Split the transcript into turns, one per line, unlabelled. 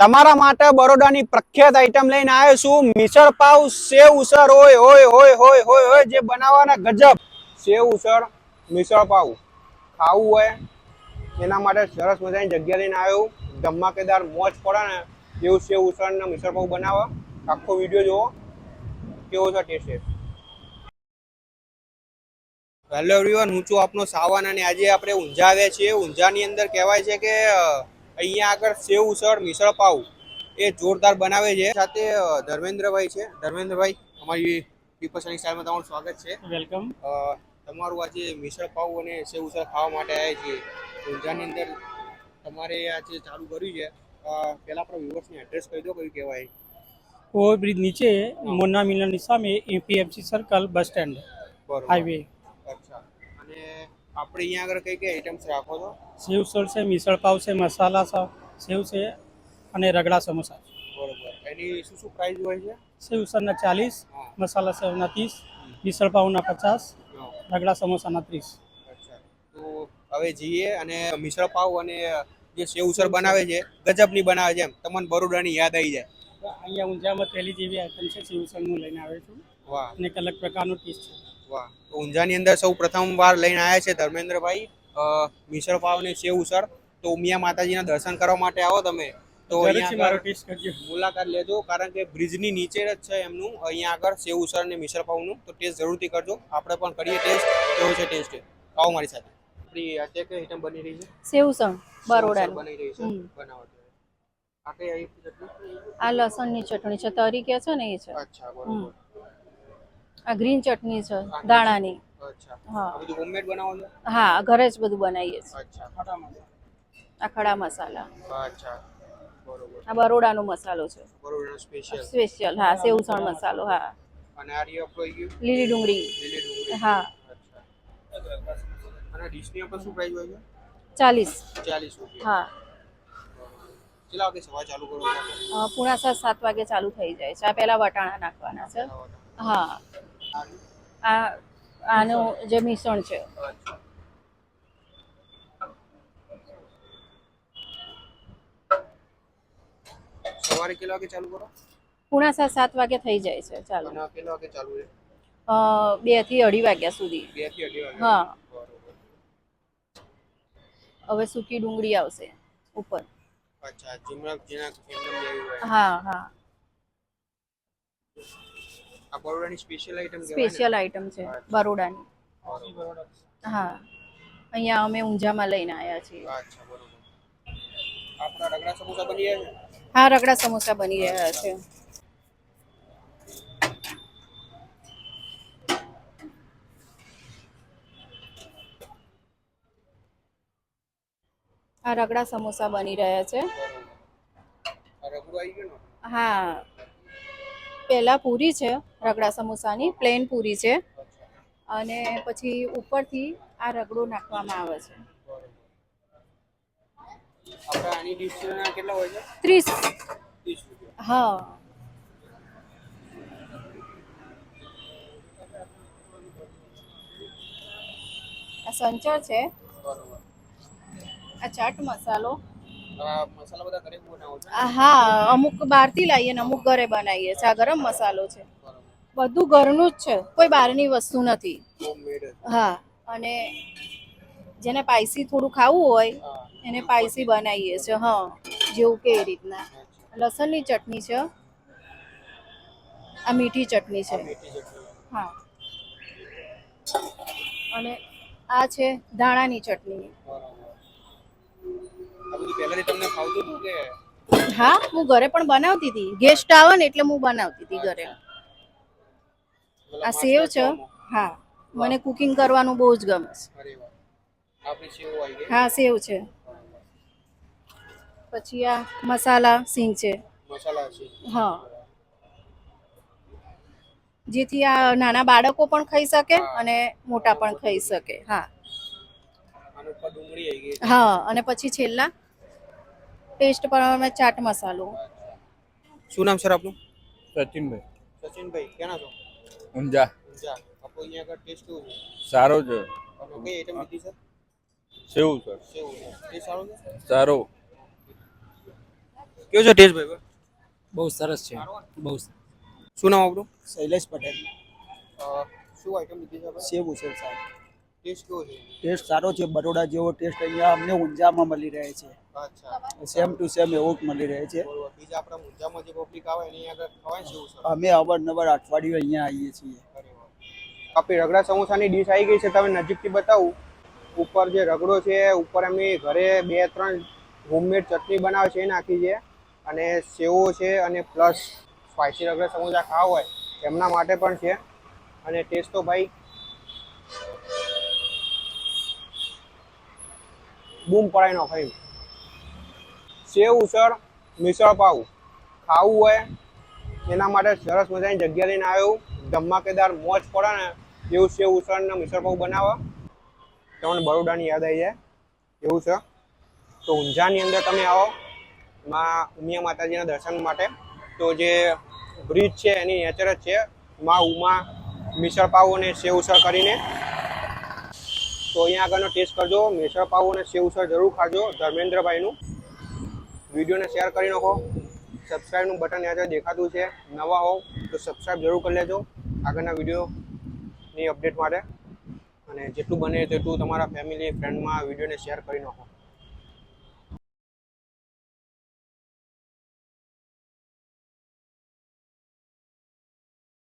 તમારા માટે બરોડાની પ્રખ્યાત આઈટમ લઈને આવ્યો છું. મિસળ પાવ સેવ ઉસળ. હોય હોય હોય હોય હોય હોય જે બનાવવાના ગજબ. સેવ ઉસળ, મિસળ પાવ ખાવું હોય, એના માટે સરસ મજાની જગ્યા લઈને આવ્યો ધમાકેદાર મોજ પડે ને એવું સેવ ઉસળ ને મિસળ પાવ બનાવો. આખો વીડિયો જુઓ કેવો છે ટેસ્ટ હેલો એવરીવન હું છું આપનો સાવન અને આજે આપણે ઊંઝા આવ્યા છીએ. ઊંઝાની અંદર કહેવાય છે કે અહીંયા આગળ સેવ ઉસળ મિસળ પાવ એ જોરદાર બનાવે છે. સાથે ધર્મેન્દ્રભાઈ છે. ધર્મેન્દ્રભાઈ અમારી પીપલસની સ્ટાઇલમાં તમારું સ્વાગત છે.
વેલકમ.
તમારું આજે મિસળ પાઉ અને સેવ ઉસળ ખાવા માટે આવ્યા છીએ. ઊંઝાની અંદર તમારે આજે ચાલુ કર્યું છે. પહેલાં આપણે વ્યુઅર્સને એડ્રેસ કહી દો કયું કહેવાય.
ઓવરબ્રિજ નીચે મોના મિલનની સામે APMC circle bus stand. Highway
આપણે અહીંયા આગળ કઈ કઈ આઈટમ્સ રાખો છો?
સેવ સળ છે મિસળ પાવ છે મસાલા સાવ સેવ છે અને રગડા સમોસા.
બરોબર. એની શું શું પ્રાઇસ હોય છે?
સેવ સળના ચાલીસ મસાલા સેવના ત્રીસ મિસળ પાવના પચાસ રગડા સમોસાના ત્રીસ.
અચ્છા. તો હવે જઈએ અને મિસળ પાવ અને જે સેવ ઉસર બનાવે છે ગજબની બનાવે છે એમ. તમને બરોડાની યાદ આવી જાય.
અહીંયા ઊંઝામાં પહેલી જેવી આઈટમ છે સેવ ઉસરનું લઈને આવ્યો છું.
વાહ.
અને એક અલગ પ્રકારનો ટેસ્ટ છે.
વાહ. તો ઊંઝાની અંદર સૌ પ્રથમ વાર લઈને આવ્યા છે ધર્મેન્દ્રભાઈ. મિશ્ર પાવ અને સેવ ઉસળ. તો ઉમિયા માતાજીના દર્શન કરવા માટે આવો તમે. તો
જરૂરથી
અહીંયા
મારો
આગળ
ટેસ્ટ કરજો.
મુલાકાત લેજો કારણ કે બ્રિજની નીચે જ છે એમનું. અહીંયા આગળ સેવ સર અને મિશ્ર પાવનું. તો ટેસ્ટ જરૂરથી કરજો. આપણે પણ કરીએ ટેસ્ટ. કેવો છે ટેસ્ટ? આવો મારી સાથે. આપણી અત્યારે કઈ આઈટમ બની રહી છે?
સેવસણ બરોડા
બની રહી છે. બનાવટ આ કઈ ની ચટણી?
આ લસણની ચટણી છે તરી કે છે ને એ છે.
અચ્છા. બરોબર.
આ ગ્રીન ચટણી છે દાણાની. હા. હા ઘરે જ બધું બનાવીએ છીએ. આ ખડા મસાલા. આ બરોડાનો મસાલો છે.
સ્પેશિયલ
હા સેવસણ મસાલો હા. લીલી ડુંગળી. હા. ચાલીસ. હા. પૂણા સાત સાત વાગે ચાલુ થઈ જાય છે. આ પહેલા વટાણા નાખવાના છે. હા. આ આનું જે મિશ્રણ છે.
સવારે કેટલા વાગે ચાલુ કરો?
પૂણા સાત સાત વાગે થઈ જાય છે ચાલુ.
કેટલા વાગે ચાલુ છે?
અ, બેથી અઢી વાગ્યા સુધી.
બેથી અઢી વાગે
હા. હવે સૂકી ડુંગળી આવશે ઉપર.
અચ્છા જેના
હા હા.
આ બરોડાની સ્પેશિયલ આઈટમ
સ્પેશિયલ આઈટમ છે બરોડાની. હા. અહીંયા અમે ઊંઝામાં લઈને આવ્યા છીએ.
અચ્છા બરોબર. આપણા રગડા સમોસા બની રહ્યા છે?
હા રગડા સમોસા બની રહ્યા છે. આ રગડા સમોસા બની રહ્યા છે. હા. પહેલા પૂરી છે રગડા સમોસાની પ્લેન પૂરી છે. અને પછી ઉપરથી આ રગડો નાખવામાં આવે છે. ત્રીસ. હા. આ સંચર છે. આ ચાટ મસાલો.
મસાલા બધા ઘરે બનાવો છો?
હા અમુક બહારથી લાવીએ ને અમુક ઘરે બનાવીએ છીએ. આ ગરમ મસાલો છે. બધું ઘરનું જ છે. કોઈ બહારની વસ્તુ નથી. હા અને જેને પાયસી થોડું ખાવું હોય એને પાયસી બનાવીએ છીએ હા જેવું કે એ રીતના. લસણની ચટણી છે. આ મીઠી ચટણી છે. હા. અને આ છે ધાણાની ચટણી.
પહેલાથી તમને ફાવતું હતું કે?
હા હું ઘરે પણ બનાવતી હતી. ગેસ્ટ આવે ને એટલે હું બનાવતી હતી ઘરે. આ સેવ છે. હા મને કુકિંગ કરવાનું બહુ જ ગમે છે. હા સેવ છે. પછી આ મસાલા સિંગ છે. હા. જેથી આ નાના બાળકો પણ ખાઈ શકે અને મોટા પણ ખાઈ શકે. હા. હા અને પછી છેલ્લા ટેસ્ટ અમે ચાટ મસાલો.
શું નામ સર આપનું?
સચિનભાઈ.
સચિનભાઈ ક્યાંના છો?
ઊંઝા.
ઊંઝા. આપો અહીંયા આગળ ટેસ્ટ કેવું છે?
સારો છે.
તમે કઈ આઈટમ લીધી સર
સેવું સર
સેવ છે. એ સારું છે?
સારો.
કેવો છે ટેસ્ટ ભાઈ?
બહુ સરસ છે. બહુ
શું નામ આપણું
શૈલેષ પટેલ.
શું આઈટમ લીધી છે આપણે
સેવ ઉસળ સાહેબ.
ટેસ્ટ
સારો છે બરોડા જેવો ટેસ્ટ અહીંયા અમને ઊંઝામાં મળી રહે છે. સેમ ટુ સેમ એવું જ મળી રહે છે. અમે અવારનવાર અઠવાડિયું અહીંયા આવીએ છીએ.
આપણી રગડા સમોસાની ડીશ આવી ગઈ છે તમે નજીકથી બતાવું. ઉપર જે રગડો છે ઉપર એમની ઘરે બે ત્રણ હોમમેડ ચટણી બનાવે છે એ નાખી છે અને સેવો છે અને પ્લસ સ્પાઇસી રગડા સમોસા ખાવા હોય એમના માટે પણ છે. અને ટેસ્ટ તો ભાઈ બૂમ પડાવી નાખો એમ સેવ ઉસળ મિસળ પાવ ખાવું હોય એના માટે સરસ મજાની જગ્યા લઈને આવ્યો ધમાકેદાર મોજ પડે ને એવું સેવ ઉસળ ને મિસળ પાવ બનાવો. તમને બરોડાની યાદ આવી જાય. એવું છે તો ઊંઝાની અંદર તમે આવો માં ઉમિયા માતાજીના દર્શન માટે. તો જે બ્રિજ છે એની નેચર જ છે, માં ઉમા મિસળ પાવ અને સેવ ઉસળ કરીને તો અહીંયા આગળનો ટેસ્ટ કરજો. મેસળ પાવ અને સેવ ઉસળ જરૂર ખાજો ધર્મેન્દ્રભાઈનું. વિડીયોને શેર કરી નાખો. સબસ્ક્રાઈબનું બટન યાદ દેખાતું છે. નવા હોવ તો સબસ્ક્રાઈબ જરૂર કરી લેજો આગળના વિડીયોની અપડેટ માટે. અને જેટલું બને તેટલું તમારા ફેમિલી ફ્રેન્ડમાં વિડીયોને શેર કરી નાખો.